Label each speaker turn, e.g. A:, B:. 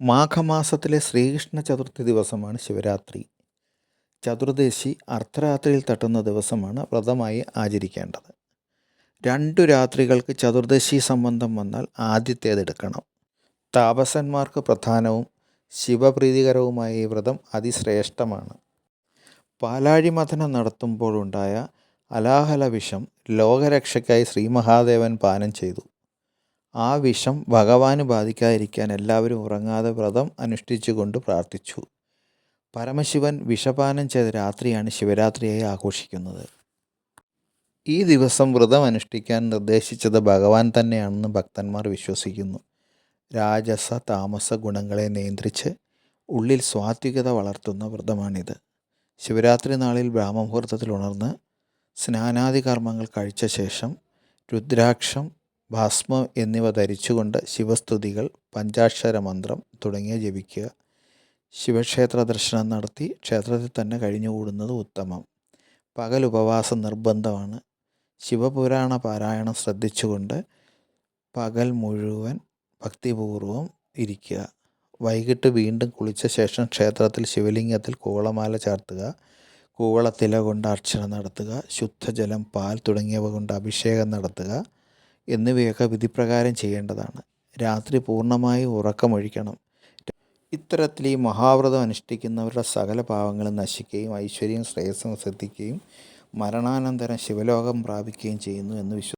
A: മാഘമാസത്തിലെ ശ്രീകൃഷ്ണ ചതുർത്ഥി ദിവസമാണ് ശിവരാത്രി. ചതുർദശി അർദ്ധരാത്രിയിൽ തട്ടുന്ന ദിവസമാണ് വ്രതമായി ആചരിക്കേണ്ടത്. രണ്ടു രാത്രികൾക്ക് ചതുർദശി സംബന്ധം വന്നാൽ ആദ്യത്തേത് എടുക്കണം. താപസന്മാർക്ക് പ്രധാനവും ശിവപ്രീതികരവുമായ ഈ വ്രതം അതിശ്രേഷ്ഠമാണ്. പാലാഴി മഥനം നടത്തുമ്പോഴുണ്ടായ അലാഹല വിഷം ലോകരക്ഷയ്ക്കായി ശ്രീ മഹാദേവൻ പാനം ചെയ്തു. ആ വിഷം ഭഗവാന് ബാധിക്കാതിരിക്കാൻ എല്ലാവരും ഉറങ്ങാതെ വ്രതം അനുഷ്ഠിച്ചുകൊണ്ട് പ്രാർത്ഥിച്ചു. പരമശിവൻ വിഷപാനം ചെയ്ത രാത്രിയാണ് ശിവരാത്രിയായി ആഘോഷിക്കുന്നത്. ഈ ദിവസം വ്രതം അനുഷ്ഠിക്കാൻ നിർദ്ദേശിച്ചത് ഭഗവാൻ തന്നെയാണെന്ന് ഭക്തന്മാർ വിശ്വസിക്കുന്നു. രാജസ താമസ ഗുണങ്ങളെ നിയന്ത്രിച്ച് ഉള്ളിൽ സ്വാത്വികത വളർത്തുന്ന വ്രതമാണിത്. ശിവരാത്രി നാളിൽ ബ്രാഹ്മമുഹൂർത്തത്തിൽ ഉണർന്ന് സ്നാനാദി കർമ്മങ്ങൾ കഴിച്ച ശേഷം രുദ്രാക്ഷം ഭസ്മം എന്നിവ ധരിച്ചുകൊണ്ട് ശിവസ്തുതികൾ പഞ്ചാക്ഷര മന്ത്രം തുടങ്ങിയ ജപിക്കുക. ശിവക്ഷേത്ര ദർശനം നടത്തി ക്ഷേത്രത്തിൽ തന്നെ കഴിഞ്ഞുകൂടുന്നത് ഉത്തമം. പകൽ ഉപവാസം നിർബന്ധമാണ്. ശിവപുരാണ പാരായണം ശ്രദ്ധിച്ചുകൊണ്ട് പകൽ മുഴുവൻ ഭക്തിപൂർവം ഇരിക്കുക. വൈകിട്ട് വീണ്ടും കുളിച്ച ശേഷം ക്ഷേത്രത്തിൽ ശിവലിംഗത്തിൽ കൂവളമാല ചാർത്തുക. കൂവളത്തില കൊണ്ട് അർച്ചന നടത്തുക. ശുദ്ധജലം പാൽ തുടങ്ങിയവ കൊണ്ട് അഭിഷേകം നടത്തുക. എന്നിവയൊക്കെ വിധിപ്രകാരം ചെയ്യേണ്ടതാണ്. രാത്രി പൂർണമായി ഉറക്കമൊഴിക്കണം. ഇത്തരത്തിൽ ഈ മഹാവ്രതം അനുഷ്ഠിക്കുന്നവരുടെ സകല പാവങ്ങളും നശിക്കുകയും ഐശ്വര്യം ശ്രേയസ്സും സിദ്ധിക്കുകയും മരണാനന്തരം ശിവലോകം പ്രാപിക്കുകയും ചെയ്യുന്നു എന്ന് വിശ്വ